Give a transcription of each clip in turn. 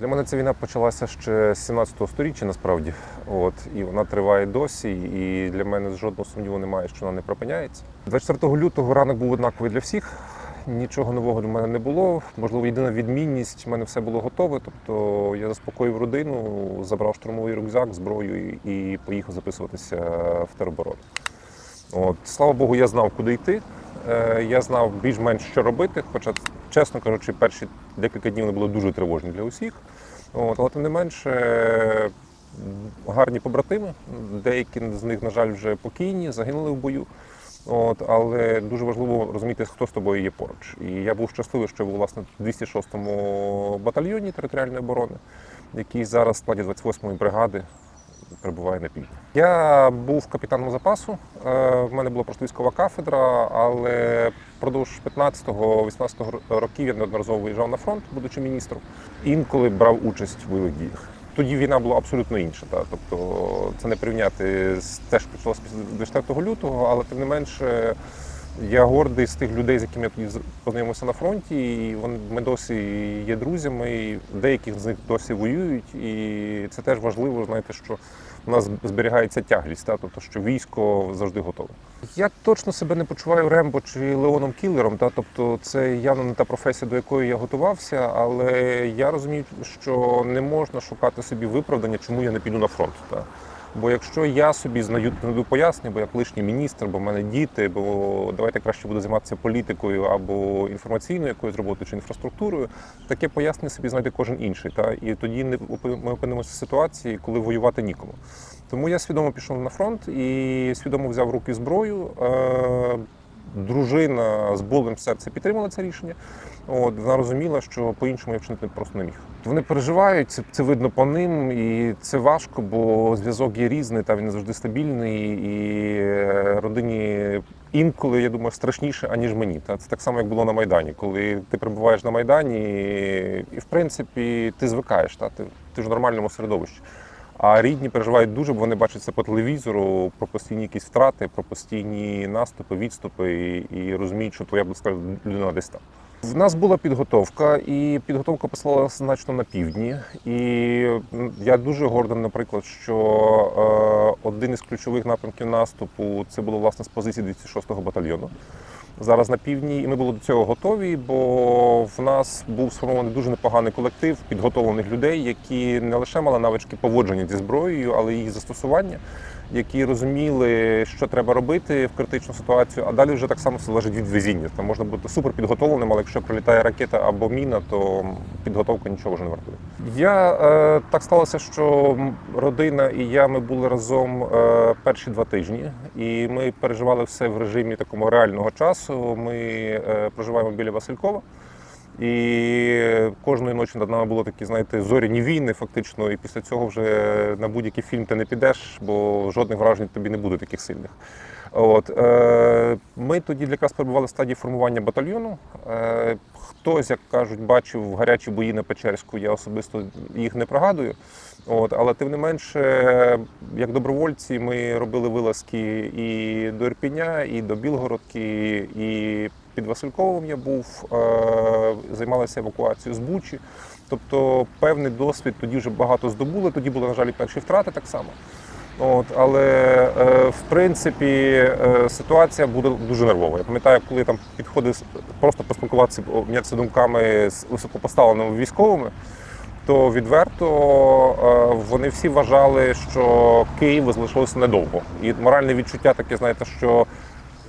Для мене ця війна почалася ще з 17 століття, насправді. От, і вона триває досі. І для мене жодного сумніву немає, що вона не припиняється. 24 лютого ранок був однаковий для всіх. Нічого нового для мене не було. Можливо, єдина відмінність в мене все було готове. Тобто я заспокоїв родину, забрав штурмовий рюкзак, зброю і поїхав записуватися в тероборону. От, слава Богу, я знав, куди йти. Е, Я знав більш-менш, що робити. Хоча, чесно кажучи, перші декілька днів вони були дуже тривожні для усіх. От, але тим не менше, гарні побратими. Деякі з них, на жаль, вже покійні, загинули в бою. От, але дуже важливо розуміти, хто з тобою є поруч. І я був щасливий, що був власне в 206-му батальйоні територіальної оборони, який зараз в складі 28-ї бригади перебуває на півдні. Я був капітаном запасу. е, В мене була просто військова кафедра, але впродовж 15-18 років я неодноразово виїжджав на фронт, будучи міністром. Інколи брав участь в бойових діях. Тоді війна була абсолютно інша. Та. Тобто це не порівняти з те, що почалося після 24 лютого, але тим не менше. Я гордий з тих людей, з якими я тоді познайомився на фронті, і вони ми досі є друзями. і Деякі з них досі воюють, і це теж важливо. Знаєте, що у нас зберігається тяглість, та тобто що військо завжди готове. Я точно себе не почуваю Рембо чи Леоном Кілером. Та тобто це явно не та професія, до якої я готувався, але я розумію, що не можна шукати собі виправдання, чому я не піду на фронт. Та. Бо якщо я собі знайду пояснення, бо я колишній міністр, бо в мене діти, бо давайте краще буду займатися політикою або інформаційною якоюсь роботою чи інфраструктурою, таке пояснення собі знайде кожен інший. Та? І тоді ми опинимося в ситуації, коли воювати нікому. Тому я свідомо пішов на фронт і свідомо взяв в руки зброю. Е- Дружина з болем в серці підтримала це рішення. От вона розуміла, що по-іншому я вчинити просто не міг. Вони переживають, це, це видно по ним, і це важко, бо зв'язок є різний, та він не завжди стабільний, і е, родині інколи, я думаю, страшніше, аніж мені. Та це так само, як було на Майдані. Коли ти перебуваєш на Майдані, і в принципі ти звикаєш, та ти, ти ж в нормальному середовищі. А рідні переживають дуже, бо вони бачать це по телевізору, про постійні якісь втрати, про постійні наступи, відступи і, і розуміють, що твоя близька людина десь там. В нас була підготовка, і підготовка послала значно на півдні. І я дуже гордий, наприклад, що е, один із ключових напрямків наступу це було власне з позиції 206-го батальйону. Зараз на півдні, і ми були до цього готові, бо в нас був сформований дуже непоганий колектив підготовлених людей, які не лише мали навички поводження зі зброєю, але й її застосування, які розуміли, що треба робити в критичну ситуацію. А далі вже так само все залежить від везіння. Там можна бути супер підготовленим, але якщо прилітає ракета або міна, то підготовка нічого вже не вартує. Я е, так сталося, що родина і я ми були разом е, перші два тижні, і ми переживали все в режимі такому реального часу. Ми е, проживаємо біля Василькова. І кожної ночі над нами було такі, знаєте, зоряні війни, фактично. І після цього вже на будь-який фільм ти не підеш, бо жодних вражень тобі не буде таких сильних. От е, ми тоді якраз перебували в стадії формування батальйону. Е, хтось, як кажуть, бачив гарячі бої на Печерську. Я особисто їх не пригадую. От, але тим не менше, як добровольці, ми робили вилазки і до Ірпіня, і до Білгородки, і під Васильковим я був, е, займалися евакуацією з Бучі. Тобто певний досвід тоді вже багато здобули. Тоді були, на жаль, і перші втрати так само. От, але е, в принципі е, ситуація буде дуже нервова. Я пам'ятаю, коли там підходив просто поспілкуватися, обмінятися думками з високопоставленими військовими, то відверто вони всі вважали, що Київ залишилося недовго. І моральне відчуття таке, знаєте, що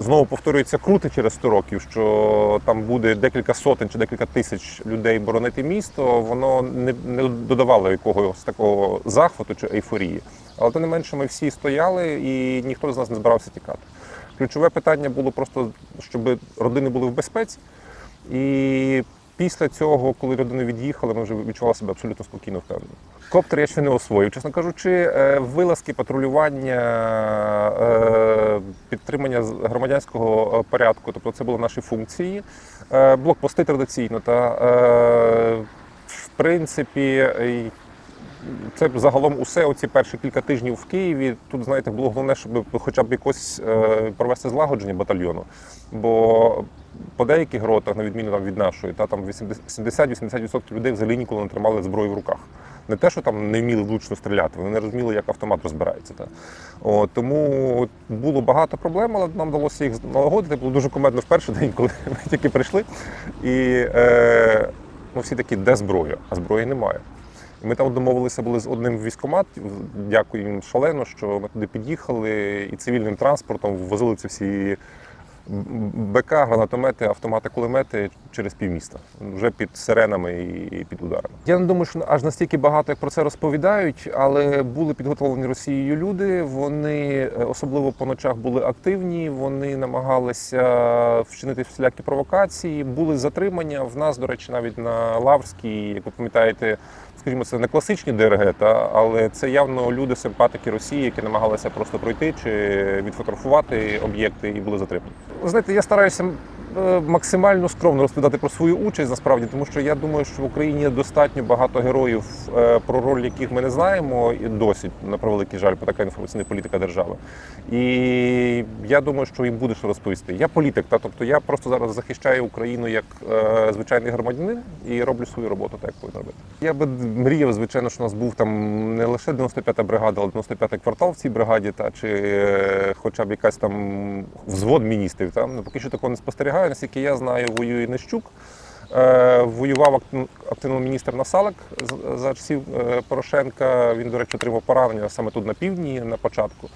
знову повторюється крути через 100 років, що там буде декілька сотень чи декілька тисяч людей боронити місто, воно не, не додавало якогось такого захвату чи ейфорії. Але тим не менше, ми всі стояли і ніхто з нас не збирався тікати. Ключове питання було просто, щоб родини були в безпеці. І після цього, коли людина від'їхала, ми вже відчували себе абсолютно спокійно впевнено. Коптер я ще не освоїв. Чесно кажучи, е, вилазки, патрулювання, е, підтримання громадянського е, порядку, тобто це були наші функції. Блокпости традиційно. Та, в принципі, це загалом усе. Оці перші кілька тижнів в Києві. Тут, знаєте, було головне, щоб хоча б якось е, провести злагодження батальйону. Бо по деяких ротах, на відміну там, від нашої, та там 70-80% людей взагалі ніколи не тримали зброю в руках. Не те, що там не вміли влучно стріляти, вони не розуміли, як автомат розбирається. Та. От, тому було багато проблем, але нам вдалося їх налагодити. Було дуже комедно в перший день, коли ми тільки прийшли. І е, ну, всі такі, де зброя? А зброї немає. І Ми там домовилися були з одним військомат. Дякую їм шалено, що ми туди під'їхали і цивільним транспортом ввозили ці всі БК, гранатомети, автомати, кулемети через півміста, вже під сиренами і під ударами. Я не думаю, що аж настільки багато як про це розповідають, але були підготовлені Росією люди. Вони е, особливо по ночах були активні. Вони намагалися вчинити всілякі провокації. Були затримання. В нас, до речі, навіть на Лаврській, як ви пам'ятаєте, скажімо, це не класичні ДРГ, та але це явно люди симпатики Росії, які намагалися просто пройти чи відфотографувати об'єкти і були затримані. Знаєте, я стараюся максимально скромно розповідати про свою участь насправді, тому що я думаю, що в Україні достатньо багато героїв, е, про роль яких ми не знаємо, і досі на превеликий жаль, бо така інформаційна політика держави. І я думаю, що їм буде що розповісти. Я політик, та тобто я просто зараз захищаю Україну як е, звичайний громадянин і роблю свою роботу, так як повинен робити. Я би мріяв, звичайно, що у нас був там не лише 95-та бригада, але 95-й квартал в цій бригаді, та чи е, хоча б якась там взвод міністрів. Та ну поки що такого не спостерігаю. Наскільки я знаю, воює Нещук. Е, Воював актив- активно міністр Насалик за часів е, Порошенка. Він, до речі, отримав поранення саме тут на півдні на початку.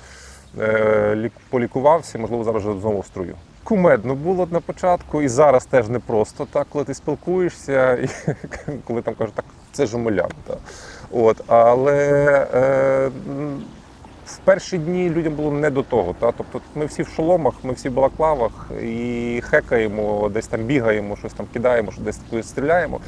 Е, Полікувався, можливо, зараз знову в струю. Кумедно було на початку, і зараз теж непросто, так, коли ти спілкуєшся, і коли там кажуть, так це ж. От, але е, в перші дні людям було не до того. Та? Тобто ми всі в шоломах, ми всі в балаклавах і хекаємо, десь там бігаємо, щось там кидаємо, що десь кудись стріляємо.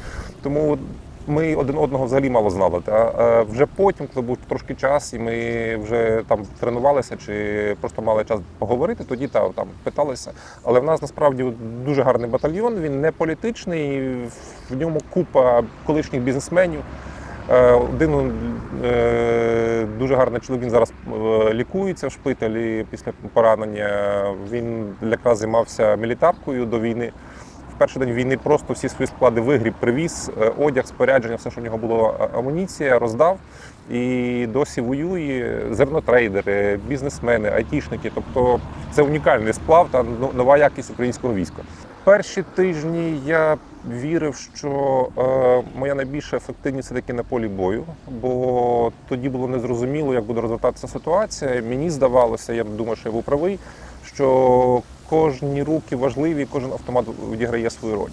Тому ми один одного взагалі мало знали. Та? А вже потім, коли був трошки час, і ми вже там тренувалися чи просто мали час поговорити, тоді та, там питалися. Але в нас насправді дуже гарний батальйон, він не політичний, в ньому купа колишніх бізнесменів. Е, Один е, дуже гарний чоловік він зараз е, лікується в шпиталі після поранення. Він якраз займався мілітаркою до війни. В перший день війни просто всі свої склади вигріб, привіз, одяг, спорядження, все, що в нього було амуніція, роздав. І досі воює зернотрейдери, бізнесмени, айтішники. Тобто це унікальний сплав та ну, нова якість українського війська. Перші тижні я вірив, що е, моя найбільша ефективність таки на полі бою, бо тоді було незрозуміло, як буде розвертатися ситуація. Мені здавалося, я думаю, що я був правий, що кожні руки важливі, кожен автомат відіграє свою роль.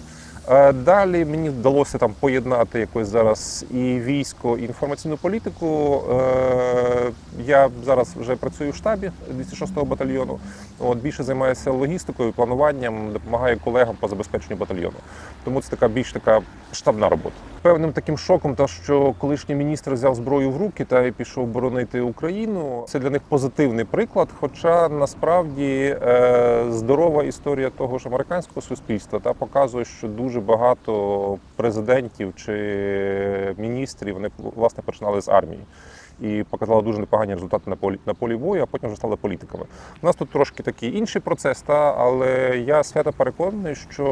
Е, Далі мені вдалося там поєднати якось зараз і військо, і інформаційну політику. Е, Я зараз вже працюю в штабі 206-го батальйону. От більше займаюся логістикою, плануванням, допомагаю колегам по забезпеченню батальйону. Тому це така більш така штабна робота. Певним таким шоком, те, що колишній міністр взяв зброю в руки та і пішов боронити Україну. Це для них позитивний приклад. Хоча насправді е, здорова історія того ж американського суспільства та показує, що дуже багато президентів чи міністрів вони власне починали з армії. І показали дуже непогані результати на полі на полі бою, а потім вже стали політиками. У нас тут трошки такий інший процес, та але я свято переконаний, що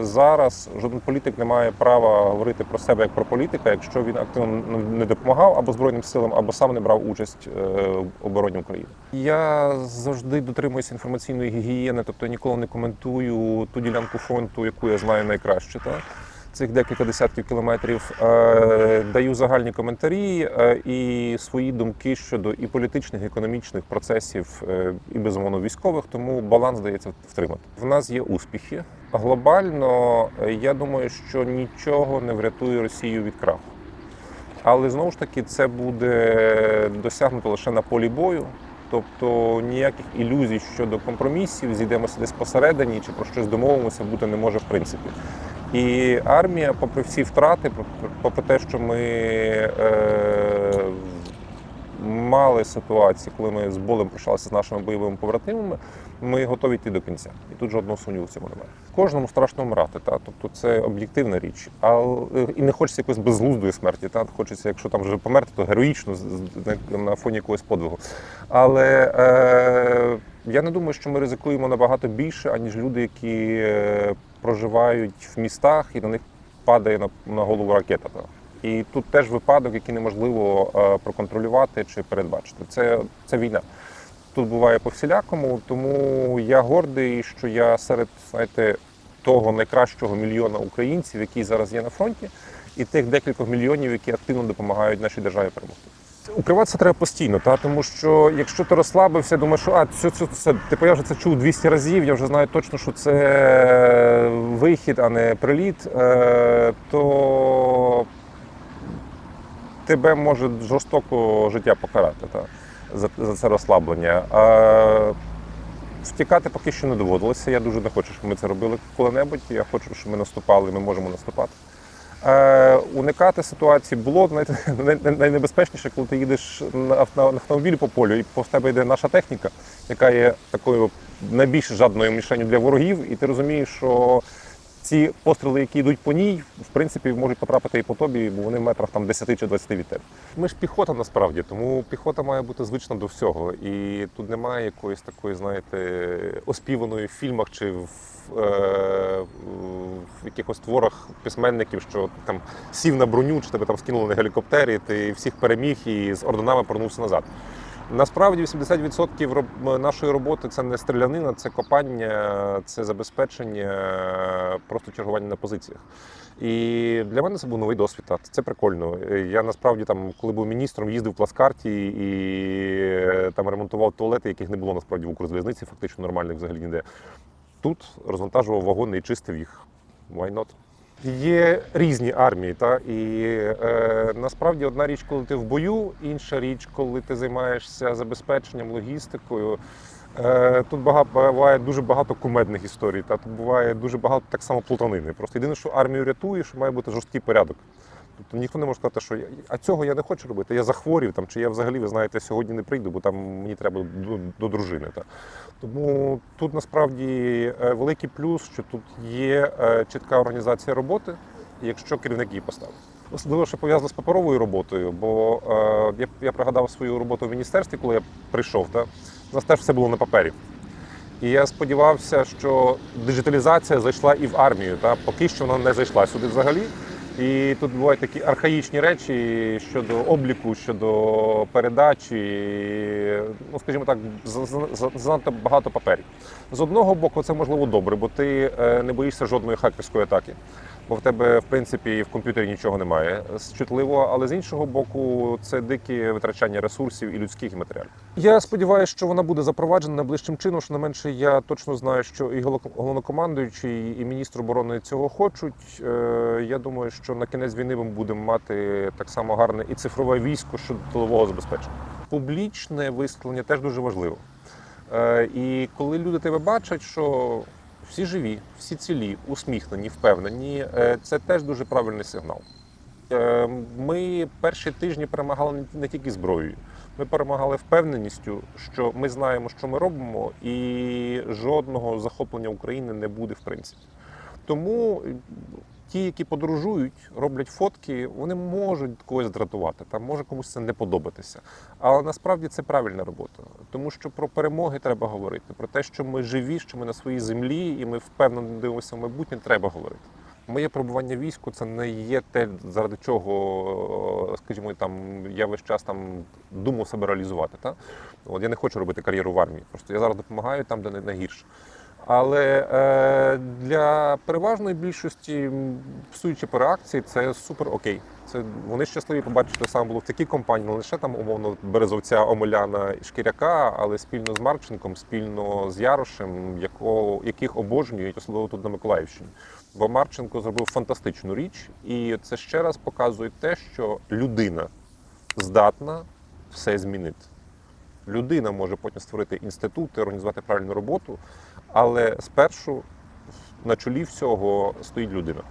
е, зараз жоден політик не має права говорити про себе як про політика, якщо він активно не допомагав або збройним силам, або сам не брав участь е, в обороні України. Я завжди дотримуюся інформаційної гігієни, тобто я ніколи не коментую ту ділянку фронту, яку я знаю найкраще. Та цих декілька десятків кілометрів. Е, Даю загальні коментарі е, і свої думки щодо і політичних, і економічних процесів, е, і безумовно військових. Тому баланс дається втримати. В нас є успіхи. Глобально я думаю, що нічого не врятує Росію від краху. Але знову ж таки це буде досягнуто лише на полі бою. Тобто ніяких ілюзій щодо компромісів, зійдемося десь посередині чи про щось домовимося бути не може в принципі. І армія, попри всі втрати, попри- те, що ми е, мали ситуації, коли ми з болем прощалися з нашими бойовими побратимами, ми готові йти до кінця. І тут жодного сумніву в цьому немає. Кожному страшно вмирати, та тобто це об'єктивна річ. Але і не хочеться якоїсь безглуздої смерті. Та хочеться, якщо там вже померти, то героїчно на фоні якогось подвигу. Але е, я не думаю, що ми ризикуємо набагато більше, аніж люди, які е, проживають в містах і на них падає на, на голову ракета. І тут теж випадок, який неможливо е, проконтролювати чи передбачити. Це, це війна. Тут буває по всілякому, тому я гордий, що я серед знаєте, того найкращого мільйона українців, які зараз є на фронті, і тих декількох мільйонів, які активно допомагають нашій державі перемогти. Укриватися треба постійно, та тому що якщо ти розслабився, думаєш, що а це, це, це типу я вже це чув 200 разів, я вже знаю точно, що це вихід, а не приліт, е, то тебе може жорстоко життя покарати та, за, за це розслаблення. А втікати поки що не доводилося. Я дуже не хочу, щоб ми це робили коли-небудь. Я хочу, щоб ми наступали, ми можемо наступати. Е, уникати ситуації було най- най- найнебезпечніше, коли ти їдеш на, ав- на автомобілі по полю, і по тебе йде наша техніка, яка є такою найбільш жадною мішенью для ворогів, і ти розумієш, що ці постріли, які йдуть по ній, в принципі, можуть потрапити і по тобі, бо вони в метрах там 10 чи 20 від тебе. Ми ж піхота насправді, тому піхота має бути звична до всього. І тут немає якоїсь такої, знаєте, оспіваної в фільмах чи в, е, в якихось творах письменників, що там сів на броню, чи тебе там скинули на гелікоптері, ти всіх переміг і з орденами повернувся назад. Насправді 80% нашої роботи це не стрілянина, це копання, це забезпечення, просто чергування на позиціях. І для мене це був новий досвід. Це прикольно. Я насправді там, коли був міністром, їздив в плацкарті і е, там ремонтував туалети, яких не було насправді в Укрзалізниці, фактично нормальних взагалі ніде. Тут розвантажував вагони і чистив їх. Why not? Є різні армії, та і е, насправді одна річ, коли ти в бою, інша річ, коли ти займаєшся забезпеченням, логістикою. Е, тут багато буває дуже багато кумедних історій. Та тут буває дуже багато так само плутанини. Просто єдине, що армію рятує, що має бути жорсткий порядок. Тобто ніхто не може сказати, що я, а цього я не хочу робити. Я захворів там, чи я взагалі, ви знаєте, сьогодні не прийду, бо там мені треба до, до дружини. Та. Тому тут насправді е, великий плюс, що тут є е, чітка організація роботи, якщо керівник її поставить. Особливо, що пов'язано з паперовою роботою, бо е, я, я пригадав свою роботу в міністерстві, коли я прийшов. Та, у нас теж все було на папері. І я сподівався, що диджиталізація зайшла і в армію. Та поки що вона не зайшла сюди взагалі. І тут бувають такі архаїчні речі щодо обліку, щодо передачі. Ну, скажімо так, за- за- за- занадто багато паперів. З одного боку, це можливо добре, бо ти е, не боїшся жодної хакерської атаки. Бо в тебе, в принципі, в комп'ютері нічого немає чутливо, але з іншого боку, це дике витрачання ресурсів і людських і матеріалів. Я сподіваюся, що вона буде запроваджена найближчим чином. Що не менше, я точно знаю, що і головнокомандуючий, і міністр оборони цього хочуть. Е, Я думаю, що на кінець війни ми будемо мати так само гарне і цифрове військо щодо тилового забезпечення. Публічне висловлення теж дуже важливо. Е, І коли люди тебе бачать, що всі живі, всі цілі, усміхнені, впевнені, е, це теж дуже правильний сигнал. Е, Ми перші тижні перемагали не- тільки зброєю, ми перемагали впевненістю, що ми знаємо, що ми робимо, і жодного захоплення України не буде в принципі. Тому ті, які подорожують, роблять фотки, вони можуть когось дратувати, там може комусь це не подобатися. Але насправді це правильна робота, тому що про перемоги треба говорити, про те, що ми живі, що ми на своїй землі, і ми впевнено дивимося в майбутнє, треба говорити. Моє перебування в війську це не є те, заради чого, скажімо, там я весь час там думав себе реалізувати. Та? От я не хочу робити кар'єру в армії. Просто я зараз допомагаю там, де не найгірше. Але е, для переважної більшості, м, судячи по реакції, це супер окей. Це вони щасливі побачити, саме було в такій компанії, не лише там умовно березовця, Омеляна і Шкіряка, але спільно з Марченком, спільно з Ярошем, якого, яких обожнюють, особливо тут на Миколаївщині. Бо Марченко зробив фантастичну річ, і це ще раз показує те, що людина здатна все змінити. Людина може потім створити інститути, організувати правильну роботу, але спершу на чолі всього стоїть людина.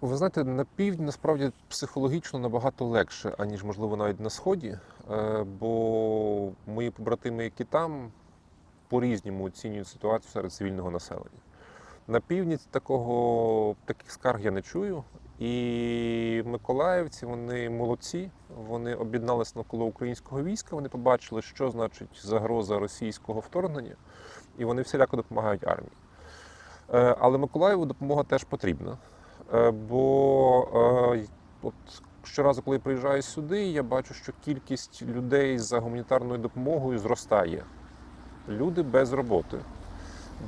Ви знаєте, на півдні насправді психологічно набагато легше, аніж можливо навіть на сході. Е, Бо мої побратими, які там, по-різному оцінюють ситуацію серед цивільного населення. На півдні такого таких скарг я не чую. І миколаївці вони молодці. Вони об'єдналися навколо українського війська. Вони побачили, що значить загроза російського вторгнення, і вони всіляко допомагають армії. Е, Але Миколаєву допомога теж потрібна. Е, Бо е, от щоразу, коли я приїжджаю сюди, я бачу, що кількість людей за гуманітарною допомогою зростає. Люди без роботи.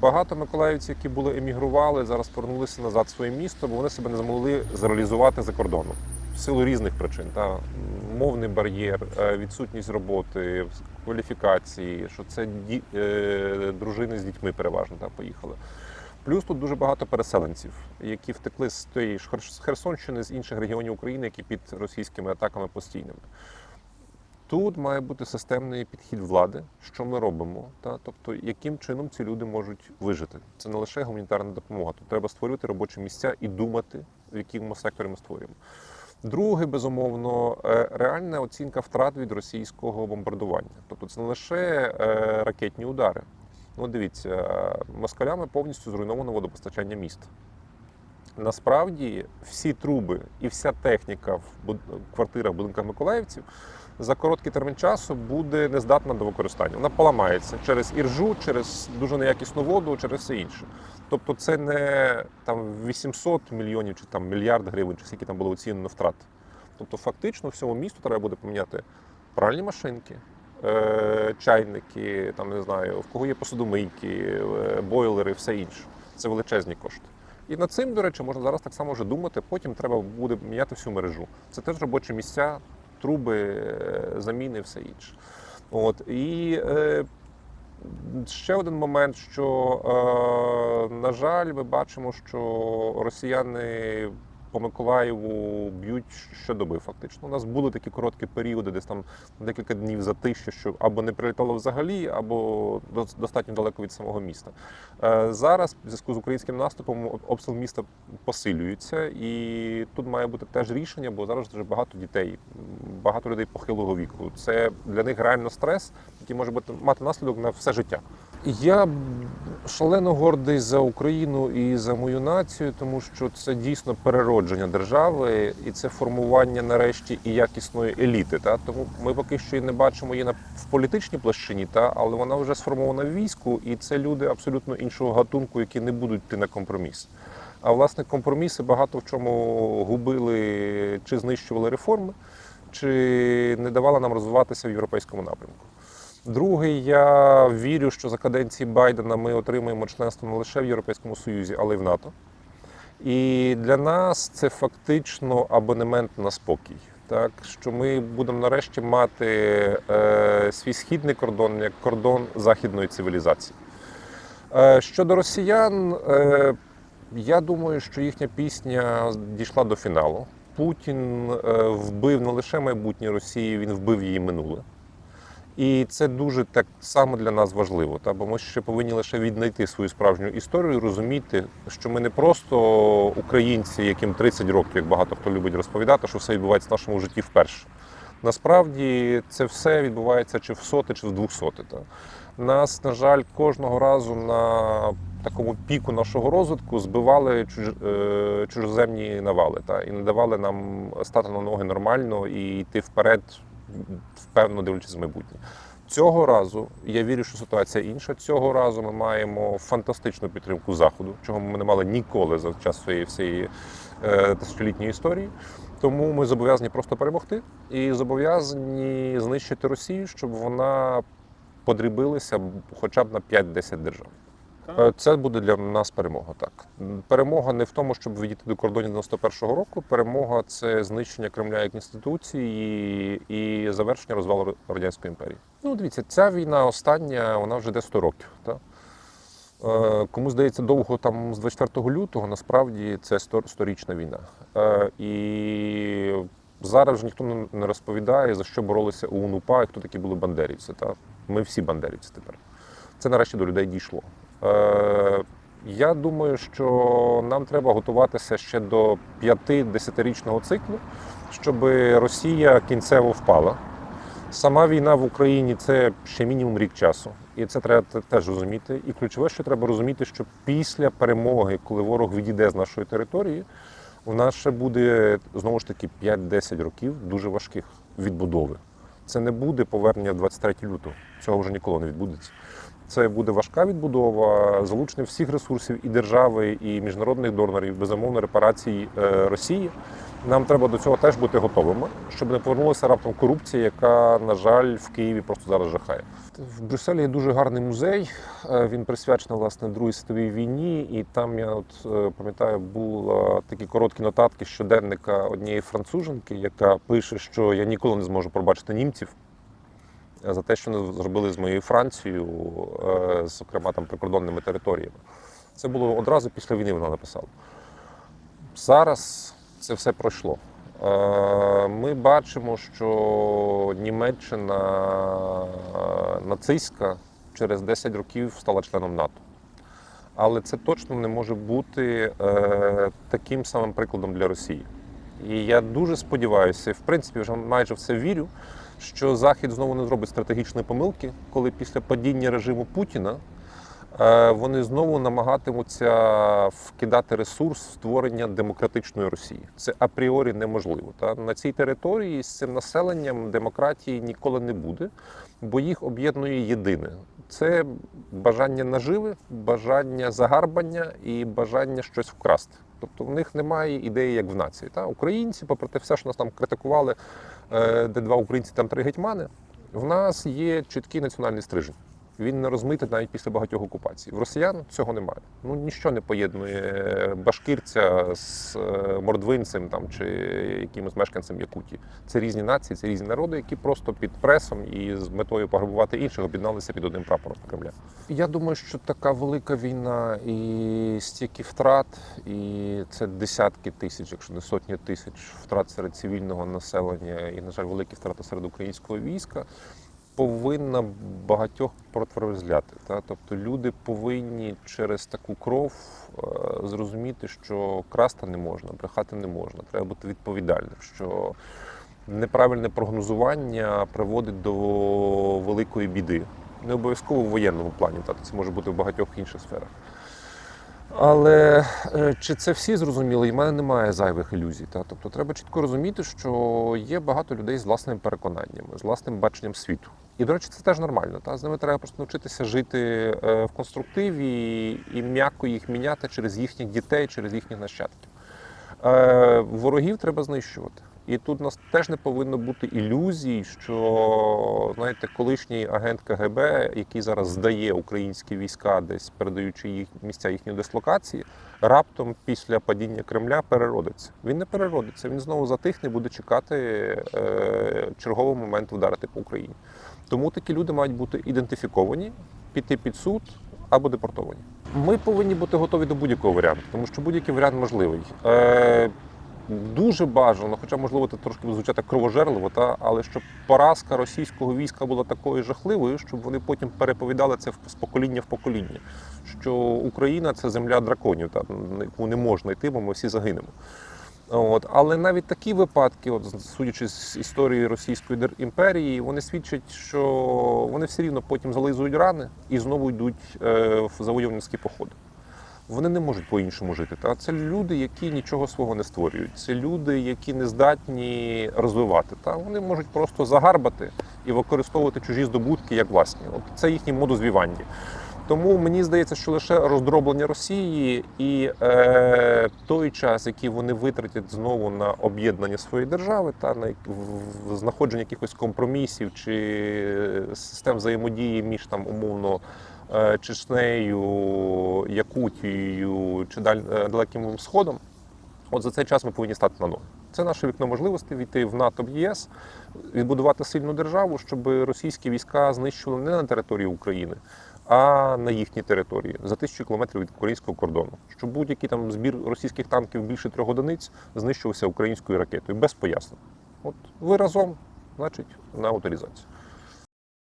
Багато миколаївців, які були емігрували, зараз повернулися назад в своє місто, бо вони себе не змогли зреалізувати за кордоном в силу різних причин. Та мовний бар'єр, е, відсутність роботи, кваліфікації, що це ді, е, дружини з дітьми переважно та, поїхали. Плюс тут дуже багато переселенців, які втекли з тієї з Херсонщини, з інших регіонів України, які під російськими атаками постійними. Тут має бути системний підхід влади, що ми робимо, та тобто яким чином ці люди можуть вижити. Це не лише гуманітарна допомога. Тут треба створювати робочі місця і думати, в якому секторі ми створюємо. Друге, безумовно, е, реальна оцінка втрат від російського бомбардування. Тобто це не лише е, ракетні удари. Ну, дивіться, москалями повністю зруйновано водопостачання міста. Насправді всі труби і вся техніка в квартирах, будинках миколаївців за короткий термін часу буде нездатна до використання. Вона поламається через іржу, через дуже неякісну воду, через все інше. Тобто, це не там 800 мільйонів чи там мільярд гривень, чи скільки там було оцінено втрат. Тобто, фактично, всьому місту треба буде поміняти пральні машинки, е, чайники, там не знаю, в кого є посудомийки, е, бойлери, все інше. Це величезні кошти. І над цим, до речі, можна зараз так само вже думати. Потім треба буде міняти всю мережу. Це теж робочі місця, труби, е, заміни, все інше. От і е, ще один момент, що, е, на жаль, ми бачимо, що росіяни по Миколаєву б'ють щодоби. Фактично, у нас були такі короткі періоди, десь там декілька днів за затища, що або не прилітало взагалі, або дос- достатньо далеко від самого міста. Е, Зараз, в зв'язку з українським наступом, обстріл міста посилюється, і тут має бути теж рішення, бо зараз дуже багато дітей, багато людей похилого віку. Це для них реально стрес, який може бути мати наслідок на все життя. Я шалено гордий за Україну і за мою націю, тому що це дійсно переродження держави, і це формування нарешті і якісної еліти. Та тому ми поки що і не бачимо її на в політичній площині, та але вона вже сформована в війську, і це люди абсолютно іншого гатунку, які не будуть йти на компроміс. А власне компроміси багато в чому губили чи знищували реформи, чи не давали нам розвиватися в європейському напрямку. Другий, я вірю, що за каденції Байдена ми отримаємо членство не лише в Європейському Союзі, але й в НАТО. І для нас це фактично абонемент на спокій. Так, що ми будемо нарешті мати е, свій східний кордон як кордон західної цивілізації. Е, щодо росіян, е, я думаю, що їхня пісня дійшла до фіналу. Путін е, вбив не лише майбутнє Росії, він вбив її минуле. І це дуже так само для нас важливо, та бо ми ще повинні лише віднайти свою справжню історію, розуміти, що ми не просто українці, яким 30 років, як багато хто любить розповідати, що все відбувається в нашому житті вперше. Насправді це все відбувається чи в соти, чи в двохсоти. Та. Нас, на жаль, кожного разу на такому піку нашого розвитку збивали чуж- е, чужоземні навали та, і не давали нам стати на ноги нормально і йти вперед, впевнено дивлячись в майбутнє. Цього разу я вірю, що ситуація інша. Цього разу ми маємо фантастичну підтримку заходу, чого ми не мали ніколи за час своєї всієї е, тисячолітньої історії. Тому ми зобов'язані просто перемогти і зобов'язані знищити Росію, щоб вона подрібилася хоча б на 5-10 держав. Е, Це буде для нас перемога. Так, перемога не в тому, щоб відійти до кордонів 91-го року. Перемога це знищення Кремля як інституції і завершення розвалу радянської імперії. Ну, дивіться, ця війна остання, вона вже йде 100 років. Так? Е, Кому здається довго там з 24 лютого, насправді це сто- сторічна війна. Е, І зараз вже ніхто не- розповідає, за що боролися ОУН УПА і хто такі були бандерівці. Та? Ми всі бандерівці тепер. Це нарешті до людей дійшло. Е, Я думаю, що нам треба готуватися ще до 5-10-річного циклу, щоб Росія кінцево впала. Сама війна в Україні це ще мінімум рік часу, і це треба теж розуміти. І ключове, що треба розуміти, що після перемоги, коли ворог відійде з нашої території, у нас ще буде знову ж таки 5-10 років дуже важких відбудови. Це не буде повернення 23 лютого. Цього вже ніколи не відбудеться. Це буде важка відбудова, залучення всіх ресурсів і держави, і міжнародних донорів, безумовно, репарації е, Росії. Нам треба до цього теж бути готовими, щоб не повернулася раптом корупція, яка, на жаль, в Києві просто зараз жахає. В Брюсселі є дуже гарний музей. е, Він присвячений власне Другій світовій війні, і там я от е, пам'ятаю, були такі короткі нотатки щоденника однієї француженки, яка пише, що я ніколи не зможу пробачити німців е, за те, що вони зробили з моєю Францією, зокрема там прикордонними територіями. Це було одразу після війни. Вона написала. Зараз це все пройшло. Е, Ми бачимо, що Німеччина е, нацистська через 10 років стала членом НАТО. Але це точно не може бути е, таким самим прикладом для Росії. І я дуже сподіваюся, в принципі вже майже в це вірю, що Захід знову не зробить стратегічної помилки, коли після падіння режиму Путіна вони знову намагатимуться вкидати ресурс створення демократичної Росії. Це апріорі неможливо. Та на цій території з цим населенням демократії ніколи не буде, бо їх об'єднує єдине: це бажання наживи, бажання загарбання і бажання щось вкрасти. Тобто в них немає ідеї, як в нації. Та українці, попри те, все, що нас там критикували, е, де два українці, там три гетьмани. В нас є чіткий національний стрижень. Він не розмитий навіть після багатьох окупацій. В росіян цього немає. Ну ніщо не поєднує башкирця з е, мордвинцем там чи якимось мешканцем Якутії. Це різні нації, це різні народи, які просто під пресом і з метою пограбувати інших об'єдналися під одним прапором Кремля. Я думаю, що така велика війна і стільки втрат, і це десятки тисяч, якщо не сотні тисяч втрат серед цивільного населення, і на жаль, великі втрати серед українського війська повинна багатьох протверезляти. Та? Тобто люди повинні через таку кров е, зрозуміти, що красти не можна, брехати не можна, треба бути відповідальним. що Неправильне прогнозування приводить до великої біди. Не обов'язково в воєнному плані, та це може бути в багатьох інших сферах. Але е, чи це всі зрозуміли? І в мене немає зайвих ілюзій. Та? Тобто треба чітко розуміти, що є багато людей з власними переконаннями, з власним баченням світу. І, до речі, це теж нормально. Та? З ними треба просто навчитися жити е, в конструктиві і м'яко їх міняти через їхніх дітей, через їхніх нащадків. Е, Ворогів треба знищувати. І тут у нас теж не повинно бути ілюзій, що знаєте, колишній агент КГБ, який зараз здає українські війська, десь передаючи їх місця їхньої дислокації, раптом після падіння Кремля переродиться. Він не переродиться, він знову затихне, буде чекати е, чергового моменту вдарити по Україні. Тому такі люди мають бути ідентифіковані, піти під суд або депортовані. Ми повинні бути готові до будь-якого варіанту, тому що будь-який варіант можливий. Е, Дуже бажано, хоча можливо це трошки буде звучати кровожерливо, та але щоб поразка російського війська була такою жахливою, щоб вони потім переповідали це з покоління в покоління. Що Україна це земля драконів, та яку не можна йти, бо ми всі загинемо. От, але навіть такі випадки, от судячи з історії Російської імперії, вони свідчать, що вони все рівно потім зализують рани і знову йдуть е, в завойовницькі походи. Вони не можуть по-іншому жити. Та це люди, які нічого свого не створюють. Це люди, які не здатні розвивати. Та вони можуть просто загарбати і використовувати чужі здобутки як власні. От це їхній модус. Тому мені здається, що лише роздроблення Росії і е, той час, який вони витратять знову на об'єднання своєї держави, та на знаходження якихось компромісів чи систем взаємодії між там умовно Чечнею, Якутією чи е, Далеким Сходом. От за цей час ми повинні стати на ноги. Це наше вікно можливостей війти в НАТО в ЄС, відбудувати сильну державу, щоб російські війська знищили не на території України, а на їхній території за тисячу кілометрів від українського кордону. Щоб будь-який там збір російських танків більше трьох одиниць знищувався українською ракетою без пояснень. От ви разом, значить, на утилізацію.